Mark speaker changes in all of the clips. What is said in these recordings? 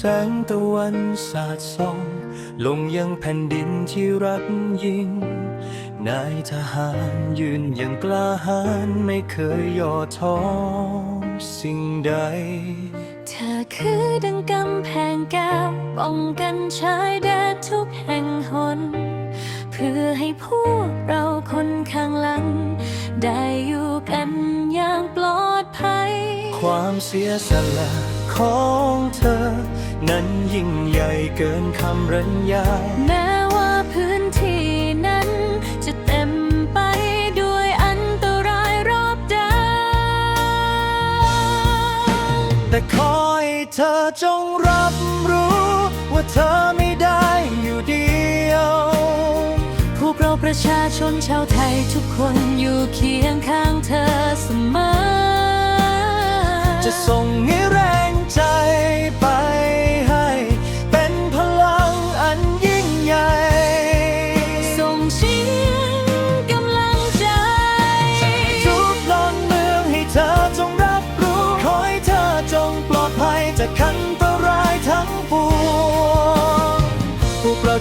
Speaker 1: แสงตะวันสาดส่อง ลงยังแผ่นดินที่รักยิ่ง นายทหารยืนอย่างกล้าหาญไม่เคยย่อท้อสิ่งใด
Speaker 2: เธอคือดังกำแพงแก้วป้องกันชายแดนทุกแห่งหน เพื่อให้พวกเราคนข้างหลัง ได้อยู่กันอย่างปลอดภัย
Speaker 1: ความเสียสละของ เกินคำบรรยาย
Speaker 2: แม้ว่าพื้นที่นั้นจะเต็มไปด้วยอันตรายรอบด้าน
Speaker 1: แต่ขอให้เธอจงรับรู้ ว่าเธอไม่ได้อยู่เดียว
Speaker 2: พวกเราประชาชนชาวไทยทุกคนอยู่เคียงข้างเธอเสมอ
Speaker 1: จะส่งให้แรง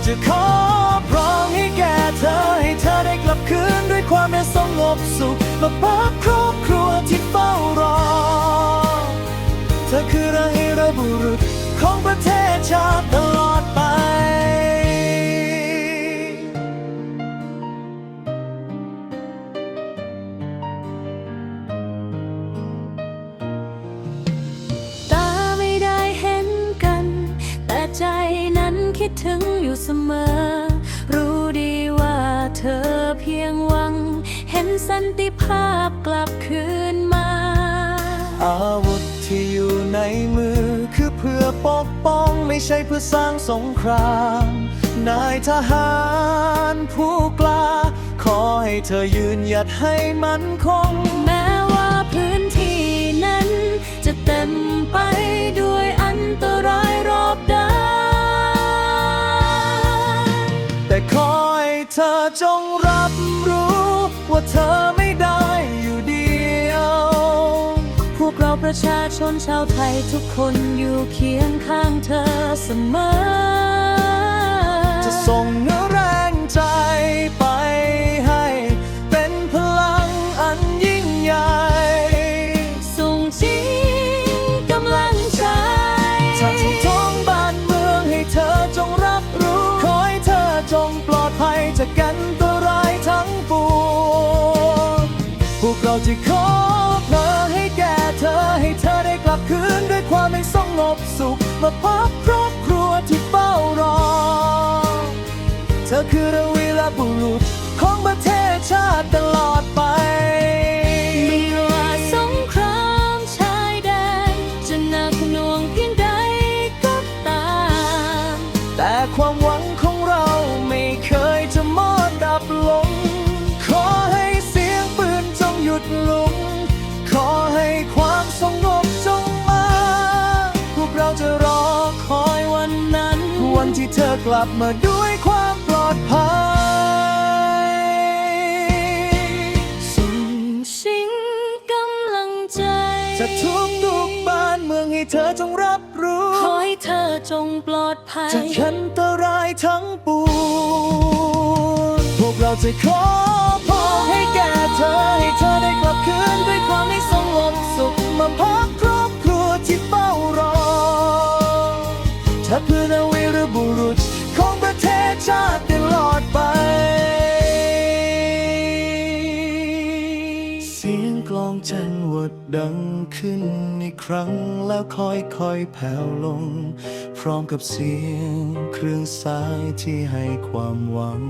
Speaker 1: จะขอพร้องให้แก่เธอให้เธอได้กลับคืนด้วยความเป็นสงบสุขมาพบ คิด
Speaker 2: ถึงอยู่เสมอ รู้ดีว่าเธอเพียงหวัง เห็นสันติภาพกลับคืนมา
Speaker 1: อาวุธที่อยู่ในมือ คือเพื่อปกป้องไม่ใช่เพื่อสร้างสงคราม นายทหารผู้กล้า ขอให้เธอยืนหยัดให้มันคง
Speaker 2: แม้ว่าพื้นที่นั้น ว่า
Speaker 1: เธอไม่ได้อยู่เดียว
Speaker 2: พวกเราประชาชนชาวไทยทุกคนอยู่เคียงข้างเธอเสมอ
Speaker 1: จะส่งแรงใจไปให้ เป็นพลังอันยิ่งใหญ่
Speaker 2: ส่งเสียงกำลังใจ
Speaker 1: ทางทุกท้องบ้านเมืองให้เธอจงรับรู้ ขอให้เธอจงปลอดภัยจากกันต มาพบครอ ที่เธอ
Speaker 2: ก
Speaker 1: ลับมาด้วยความปลอดภัย
Speaker 2: ส่งเสียงกำลังใจ
Speaker 1: จะทุกทุกๆบ้านเมืองให้เธอจงรับรู้
Speaker 2: ขอให้เธอจงปลอดภัย
Speaker 1: จากอันตรายทั้งปวงพวกเราจะขอพอให้แก่เธอ ให้เธอได้กลับคืนด้วยความไม่ส ดดังขึ้นอีกครั้งแล้วค่อยค่อยๆแผ่วลง พร้อมกับเสียงเครื่องสายที่ให้ความหวัง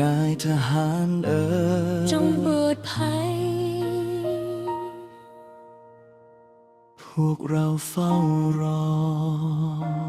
Speaker 1: นายทหารเอ๋ย
Speaker 2: จงปลอดภัย
Speaker 1: พวกเราเฝ้ารอ